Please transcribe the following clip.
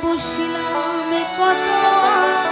পুষিলাম কত